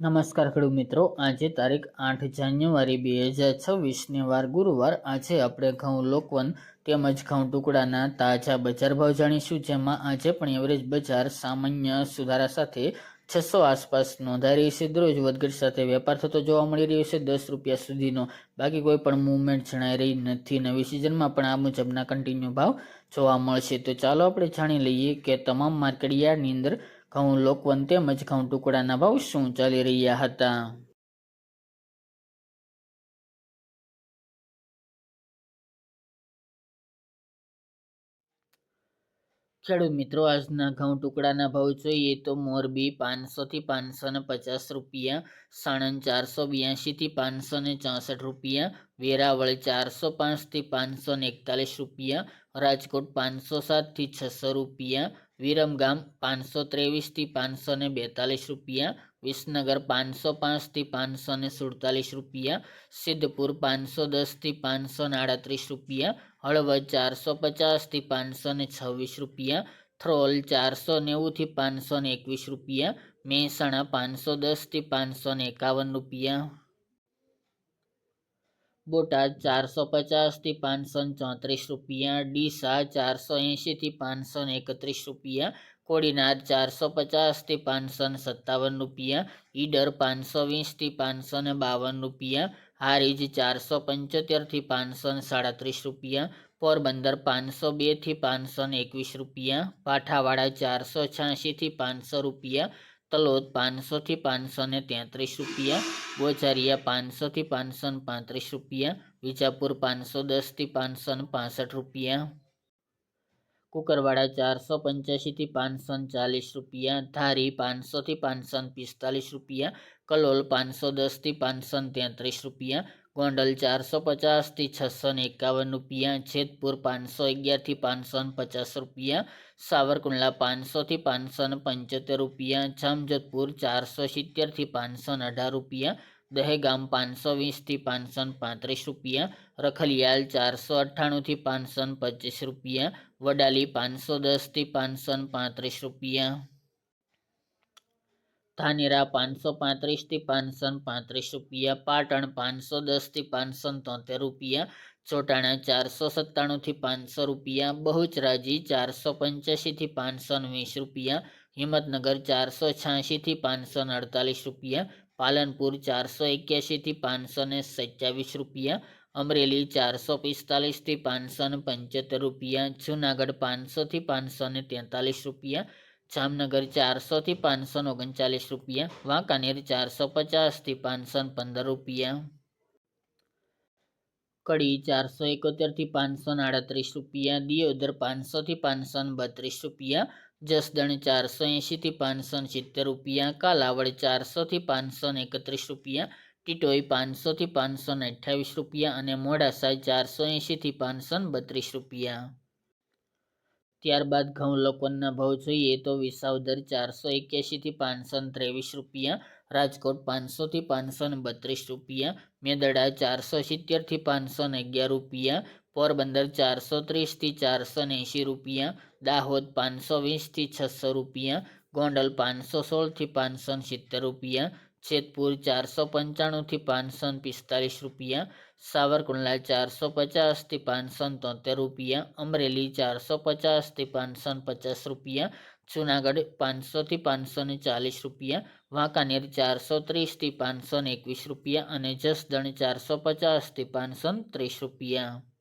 નમસ્કાર ખેડૂત મિત્રો. આજે તારીખ આઠ જાન્યુઆરી બે હજાર છવ્વીસને વાર ગુરુવાર. આજે આપણે ઘઉં, લોકવન તેમજ ઘઉં ટુકડાના તાજા બજાર ભાવ જાણીશું, જેમાં આજે પણ એવરેજ બજાર સામાન્ય સુધારા સાથે છસો આસપાસ નોંધાઈ રહી છે. દરરોજ વધઘટ સાથે વેપાર થતો જોવા મળી રહ્યો છે. દસ રૂપિયા સુધીનો બાકી કોઈ પણ મુવમેન્ટ જણાઈ રહી નથી. નવી સિઝનમાં પણ આ મુજબના કન્ટિન્યુ ભાવ જોવા મળશે. તો ચાલો આપણે જાણી લઈએ કે તમામ માર્કેટ યાર્ડની અંદર ઘઉં લોકવન તેમજ ઘઉં ટુકડાના ભાવ શું ચાલી રહ્યા હતા? ખેડૂત મિત્રો, આજના ઘઉં ટુકડાના ભાવ જોઈએ તો મોરબી પાંચસોથી પાંચસો ને પચાસ રૂપિયા, સાણંદ ચારસો બ્યાસીથી પાંચસો ને ચોસઠ રૂપિયા, વેરાવળ ચારસો પાંચથી પાંચસો ને એકતાલીસ રૂપિયા, રાજકોટ પાંચસો સાતથી છસો રૂપિયા, વિરમગામ પાંચસો ત્રેવીસથી પાંચસો ને બેતાલીસ રૂપિયા વિસનગર પાંચસો પાંચથી પાંચસો ને સુડતાલીસ રૂપિયા, સિદ્ધપુર પાંચસો દસથી પાંચસો ને આડત્રીસ રૂપિયા, હળવદ ચારસો પચાસથી પાંચસો ને છવ્વીસ રૂપિયા, થ્રોલ ચારસો નેવુંથી પાંચસો ને એકવીસ રૂપિયા, મહેસાણા પાંચસો દસથી પાંચસો ને એકાવન રૂપિયા. બોટાદ ચારસો પચાસથી પાંચસો ચોત્રીસ રૂપિયા, ડીસા ચારસો એંશીથી પાંચસો એકત્રીસ રૂપિયા, કોડીનાર ચારસો પચાસથી પાંચસો ને સત્તાવન રૂપિયા, ઈડર પાંચસો વીસથી પાંચસો ને બાવન રૂપિયા, હારીજ ચારસો પંચોતેરથી પાંચસો ને સાડત્રીસ રૂપિયા, પોરબંદર પાંચસો બેથી પાંચસો ને એકવીસ રૂપિયા, પાઠાવાડા ચારસો છ્યાસીથી પાંચસો રૂપિયા તલોદ પાંચસોથી પાંચસો ને તેત્રીસ રૂપિયા, બોચારિયા પાંચસોથી પાંચસો ને પાંત્રીસ રૂપિયા, વિજાપુર પાંચસો દસથી પાંચસો ને પાસઠ રૂપિયા. કુકરવાડા ચારસો પંચ્યાસીથી પાંચસો ને ચાલીસ રૂપિયા, ધારી પાંચસોથી પાંચસો પિસ્તાલીસ રૂપિયા, કલોલ પાંચસો દસથી પાંચસો તેત્રીસ રૂપિયા ગોંડલ ચારસો પચાસથી છસો ને એકાવન રૂપિયા, જેતપુર પાંચસો અગિયારથી પાંચસો ને પચાસ રૂપિયા, સાવરકુંડલા પાંચસોથી પાંચસો ને પંચોતેર રૂપિયા, જામજોધપુર ચારસો સિત્તેરથી પાંચસો ને અઢાર રૂપિયા, દહેગામ પાંચસો વીસથી પાંચસો ને પાંત્રીસ રૂપિયા, રખલિયાલ ચારસો અઠ્ઠાણુંથી પાંચસો ને પચીસ રૂપિયા, વડાલી પાંચસો દસથી પાંચસો ને પાંત્રીસ રૂપિયા. ધાનેરા પાંચસો પાંત્રીસથી પાંચસો પાંત્રીસ રૂપિયા, પાટણ પાંચસો દસથી પાંચસો તોતેર રૂપિયા, ચોટાણા ચારસો સત્તાણુંથી પાંચસો રૂપિયા, બહુચરાજી ચારસો પંચ્યાસીથી પાંચસો વીસ રૂપિયા, હિંમતનગર ચારસો છ્યાસીથી પાંચસો અડતાલીસ રૂપિયા, પાલનપુર ચારસો એક્યાસીથી પાંચસો ને સત્યાવીસ રૂપિયા, અમરેલી ચારસો પિસ્તાલીસથી પાંચસો પંચોતેર રૂપિયા, જુનાગઢ પાંચસોથી પાંચસો ને તેતાલીસ રૂપિયા જામનગર ચારસોથી પાંચસો ઓગણચાલીસ રૂપિયા, વાંકાનેર ચારસો પચાસથી પાંચસો પંદર રૂપિયા. કડી ચારસો એકોતેરથી પાંચસો આડત્રીસ રૂપિયા, દિયોદર પાંચસોથી પાંચસો બત્રીસ રૂપિયા, જસદણ ચારસો એંશીથી પાંચસો સિત્તેર રૂપિયા, કાલાવડ ચારસોથી પાંચસો એકત્રીસ રૂપિયા, ટીટોઈ પાંચસોથી પાંચસો અઠ્યાવીસ રૂપિયા અને મોડાસા ચારસો એંશીથી પાંચસો બત્રીસ રૂપિયા. ત્યારબાદ ઘઉં લોકવનના ભાવ જોઈએ તો વિસાવદર ચારસો એક્યાસીથી પાંચસો ત્રેવીસ રૂપિયા, રાજકોટ પાંચસોથી પાંચસો ને બત્રીસ રૂપિયા, મેદડા ચારસો સિત્તેરથી પાંચસો ને અગિયાર રૂપિયા, પોરબંદર ચારસો ત્રીસથી ચારસો ને એંશી રૂપિયા, દાહોદ પાંચસો વીસથી છસો રૂપિયા, ગોંડલ પાંચસો સોળથી પાંચસો સિત્તેર રૂપિયા જેતપુર ચારસો પંચાણુંથી પાંચસો પિસ્તાલીસ રૂપિયા, સાવરકુંડલા ચારસો પચાસથી પાંચસો તોતેર રૂપિયા, અમરેલી ચારસો પચાસથી પાંચસો પચાસ રૂપિયા, જુનાગઢ પાંચસોથી પાંચસો ચાલીસ રૂપિયા, વાંકાનેર ચારસો ત્રીસથી પાંચસો એકવીસ રૂપિયા અને જસદણ ચારસો પચાસથી પાંચસો ત્રીસ રૂપિયા.